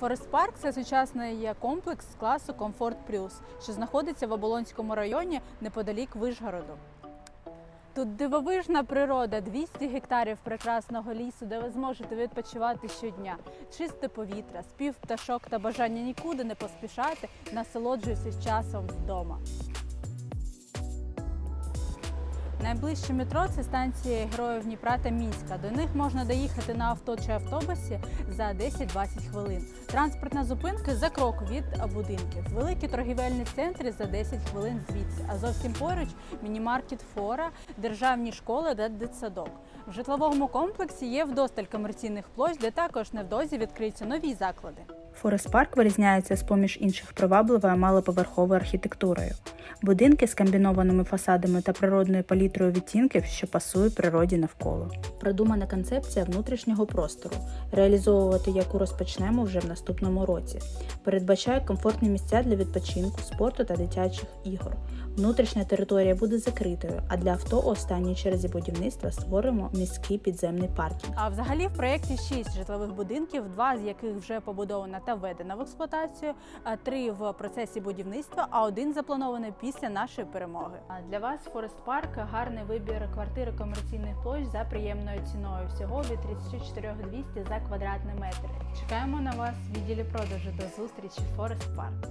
Форест Парк це сучасний комплекс класу Комфорт Плюс, що знаходиться в Оболонському районі неподалік Вишгороду. Тут дивовижна природа, 200 гектарів прекрасного лісу, де ви зможете відпочивати щодня. Чисте повітря, спів пташок та бажання нікуди не поспішати, насолоджуйтесь часом вдома. Найближче метро це станції Героїв Дніпра та Мінська. До них можна доїхати на авто чи автобусі за 10-20 хвилин. Транспортна зупинка за крок від будинків. Великі торгівельні центри за 10 хвилин звідси. А зовсім поруч міні-маркет Фора, державні школи та дитсадок. В житловому комплексі є вдосталь комерційних площ, де також невдовзі відкриються нові заклади. Форест Парк вирізняється з поміж інших привабливою малоповерховою архітектурою. Будинки з комбінованими фасадами та природною палітрою відтінків, що пасують природі навколо. Продумана концепція внутрішнього простору, реалізовувати яку розпочнемо вже в наступному році. Передбачає комфортні місця для відпочинку, спорту та дитячих ігор. Внутрішня територія буде закритою, а для авто у останній черзі будівництва створимо міський підземний паркінг. А взагалі в проєкті 6 житлових будинків, два з яких вже побудовано та введено в експлуатацію, три в процесі будівництва, а один запланований після нашої перемоги. Для вас Форест Парк гарний вибір квартири комерційних площ за приємною ціною. Всього від 34 200 за квадратний метр. Чекаємо на вас в відділі продажу. До зустрічі Форест Парк.